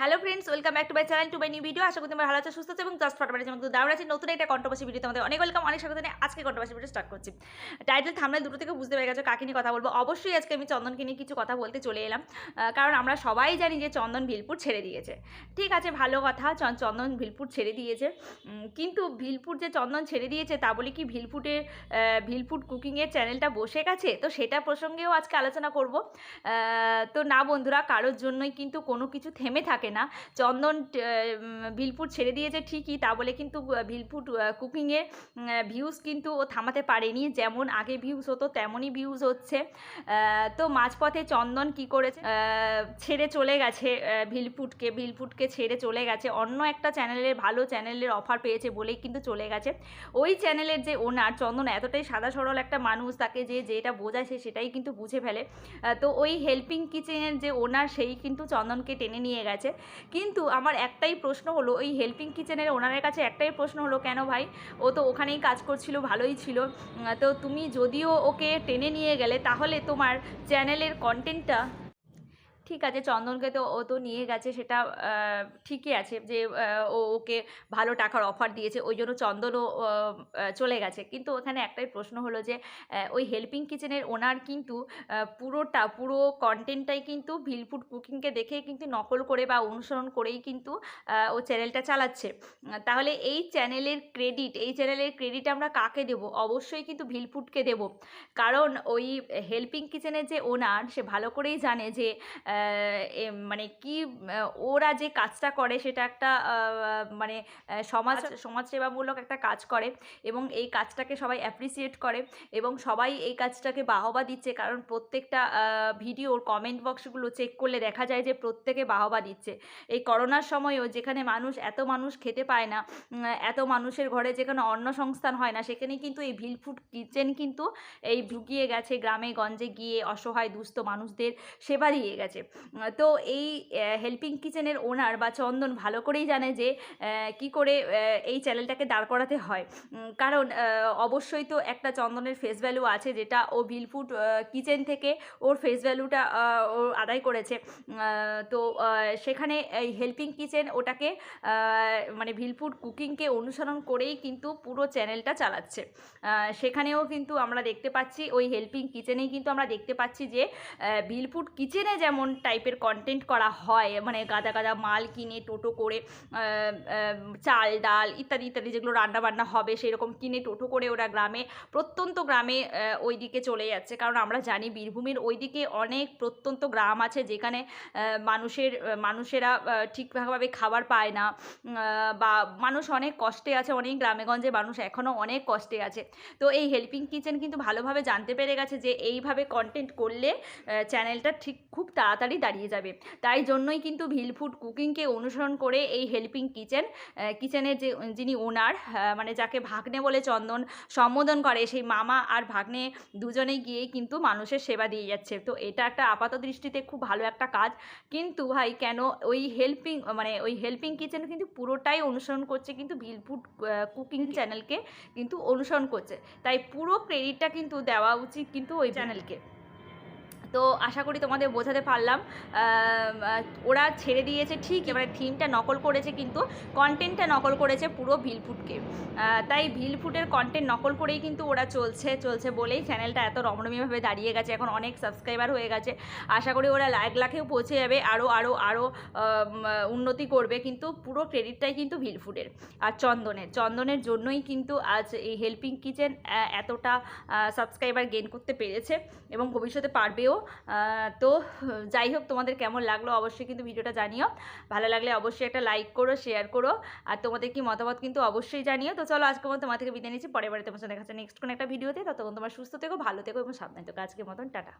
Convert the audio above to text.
Hello friends welcome back to my channel to my new video আশা করি তোমরা ভালো আছো, সুস্থ এবং জাস্ট ফটোফাটের যেমন দারুণ আছে নতুন একটা কন্ট্রোভার্সি ভিডিও তোমাদের অনেক ওয়েলকাম অনেক স্বাগত আজকে কন্ট্রোভার্সি ভিডিও স্টার্ট করছি। টাইটেল থামলে দুটো থেকে বুঝতে পেরে গেছো কাকে নিয়ে কথা বলব। অবশ্যই আজকে আমি চন্দনকে নিয়ে কিছু কথা বলতে চলে এলাম কারণ আমরা সবাই জানি যে চন্দন ভিলপুর ছেড়ে দিয়েছে। ঠিক আছে, ভালো কথা চন্দন ভিলপুর ছেড়ে দিয়েছে। কিন্তু ভিলপুর যে চন্দন ছেড়ে দিয়েছে, তা বলে কি ভিলপুটের ভিলপুট কুকিংয়ের চ্যানেলটা বসে গেছে? তো সেটা প্রসঙ্গেও আজকে আলোচনা করব। তো না বন্ধুরা, কারোর জন্যই কিন্তু কোনো কিছু থেমে থাকে না। চন্দন ভিলপুর ছেড়ে দিয়েছে ঠিকই তা বলে কিন্তু আহ, ভিলপুর কুকিংয়ের ভিউজ কিন্তু ও থামাতে পারেনি। যেমন আগে ভিউজ হতো তেমনই ভিউজ হচ্ছে। তো মাঝপথে চন্দন কি করেছে? ছেড়ে চলে গেছে ভিলপুটকে ভিলপুটকে ছেড়ে চলে গেছে। অন্য একটা চ্যানেলের ভালো চ্যানেলের অফার পেয়েছে বলেই কিন্তু চলে গেছে। ওই চ্যানেলের যে ওনার চন্দন এতটাই সাদা সরল একটা মানুষ তাকে যে যেটা বোঝায় সে সেটাই কিন্তু বুঝে ফেলে। তো ওই হেল্পিং কিচেনের যে ওনার সেই কিন্তু চন্দনকে টেনে নিয়ে গেছে। কিন্তু আমার একটাই প্রশ্ন হলো, ওই হেল্পিং কিচেনের ওনারের কাছে একটাই প্রশ্ন হলো, কেন ভাই? ও তো ওখানেই কাজ করছিল, ভালোই ছিল। তো তুমি যদিও ওকে টেনে নিয়ে গেলে, তাহলে তোমার চ্যানেলের কন্টেন্টটা ঠিক আছে, চন্দনকে তো ও তো নিয়ে গেছে, সেটা ঠিকই আছে যে ও ওকে ভালো টাকার অফার দিয়েছে, ওই জন্য চন্দনও চলে গেছে। কিন্তু ওখানে একটাই প্রশ্ন হলো যে ওই হেল্পিং কিচেনের ওনার কিন্তু পুরোটা, পুরো কন্টেন্টটাই কিন্তু ভিলফুড কুকিংকে দেখেই কিন্তু নকল করে বা অনুসরণ করেই কিন্তু ও চ্যানেলটা চালাচ্ছে। তাহলে এই চ্যানেলের ক্রেডিট এই চ্যানেলের ক্রেডিট আমরা কাকে দেব? অবশ্যই কিন্তু ভিলফুডকে দেব। কারণ ওই হেল্পিং কিচেনের যে ওনার সে ভালো করেই জানে যে মানে কি ওরা যে কাজটা করে সেটা একটা মানে সমাজ সমাজসেবামূলক একটা কাজ করে এবং এই কাজটাকে সবাই অ্যাপ্রিসিয়েট করে এবং সবাই এই কাজটাকে বাহবা দিচ্ছে কারণ প্রত্যেকটা ভিডিওর কমেন্ট বক্সগুলো চেক করলে দেখা যায় যে প্রত্যেকে বাহবা দিচ্ছে। এই করোনার সময়ও যেখানে মানুষ এত মানুষ খেতে পায় না এত মানুষের ঘরে যেখানে অন্ন সংস্থান হয় না সেখানে কিন্তু এই ভিলফুড কিচেন কিন্তু এই ঢুকিয়ে গেছে গ্রামে গঞ্জে গিয়ে অসহায় দুস্থ মানুষদের সেবা দিয়ে গেছে। তো এই হেল্পিং কিচেনের ওনার বা চন্দন ভালো করেই জানে যে কি করে এই চ্যানেলটাকে দাঁড় করাতে হয়। কারণ অবশ্যই তো একটা চন্দনের ফেস ভ্যালু আছে যেটা ও ভিলফুড কিচেন থেকে ওর ফেস ভ্যালুটা ও আদায় করেছে। তো সেখানে এই হেল্পিং কিচেন ওটাকে মানে ভিলফুড কুকিংকে অনুসরণ করেই কিন্তু পুরো চ্যানেলটা চালাচ্ছে। সেখানেও কিন্তু আমরা দেখতে পাচ্ছি ওই হেল্পিং কিচেনেই কিন্তু আমরা দেখতে পাচ্ছি যে আহ, ভিলফুড কিচেনে যেমন টাইপের কন্টেন্ট করা হয়। মানে গাদা গাদা মাল কিনে, টোটো করে চাল, ডাল ইত্যাদি ইত্যাদি যেগুলো রান্না বান্না হবে সেরকম কিনে, টোটো করে ওরা গ্রামে, প্রত্যন্ত গ্রামে ওই দিকে চলে যাচ্ছে। কারণ আমরা জানি বীরভূমের ওই দিকে অনেক প্রত্যন্ত গ্রাম আছে যেখানে মানুষের, মানুষেরা ঠিকভাবে খাবার পায় না। বা মানুষ অনেক কষ্টে আছে, অনেক গ্রামেগঞ্জে মানুষ এখনও অনেক কষ্টে আছে। তো এই হেল্পিং কিচেন কিন্তু ভালোভাবে জানতে পেরে গেছে যে এইভাবে কন্টেন্ট করলে চ্যানেলটা ঠিক, খুব তাড়াতাড়ি দাঁড়িয়ে যাবে। তাই জন্যই কিন্তু ভিল ভিলফুড কুকিংকে অনুসরণ করে এই হেল্পিং কিচেন কিচেনের যে যিনি ওনার মানে যাকে ভাগ্নে বলে চন্দন সম্বোধন করে সেই মামা আর ভাগ্নে দুজনে গিয়েই কিন্তু মানুষের সেবা দিয়ে যাচ্ছে। তো এটা একটা আপাত দৃষ্টিতে খুব ভালো একটা কাজ। কিন্তু ভাই কেন ওই হেল্পিং মানে ওই হেল্পিং কিচেন কিন্তু পুরোটাই অনুসরণ করছে কিন্তু ভিলফুড কুকিং চ্যানেলকে কিন্তু অনুসরণ করছে। তাই পুরো ক্রেডিটটা কিন্তু দেওয়া উচিত কিন্তু ওই চ্যানেলকে। তো আশা করি তোমাদের বোঝাতে পারলাম। ওরা ছেড়ে দিয়েছে ঠিক, এবারে থিমটা নকল করেছে কিন্তু কন্টেন্টটা নকল করেছে পুরো ভিলফুটকে তাই ভিলফুটের কন্টেন্ট নকল করেই কিন্তু ওরা চলছে চলছে বলেই চ্যানেলটা এত রমরমীভাবে দাঁড়িয়ে গেছে, এখন অনেক সাবস্ক্রাইবার হয়ে গেছে। আশা করি ওরা লাখ লাখেও পৌঁছে যাবে আরও আরও আরও উন্নতি করবে কিন্তু পুরো ক্রেডিটটাই কিন্তু ভিলফুটের আর চন্দনের চন্দনের জন্যই কিন্তু আজ এই হেল্পিং কিচেন এতটা সাবস্ক্রাইবার গেন করতে পেরেছে এবং ভবিষ্যতে পারবেও। তো যাই হোক, তোমাদের কেমন লাগল অবশ্যই কিন্তু ভিডিওটা জানিও। ভালো লাগলে অবশ্যই একটা লাইক করো শেয়ার করো। আর তোমাদের কি মতামত কিন্তু অবশ্যই জানিও। তো চলো আজকে মতো তোমার থেকে বিদায় নিচ্ছি। পরে বারে তোমার সাথে দেখা নেক্সট কোনো একটা ভিডিওতে। ততক্ষণ তোমার সুস্থ থেকো, ভালো থেকো এবং সাবধানে থেকো। আজকের মতন, টাটা।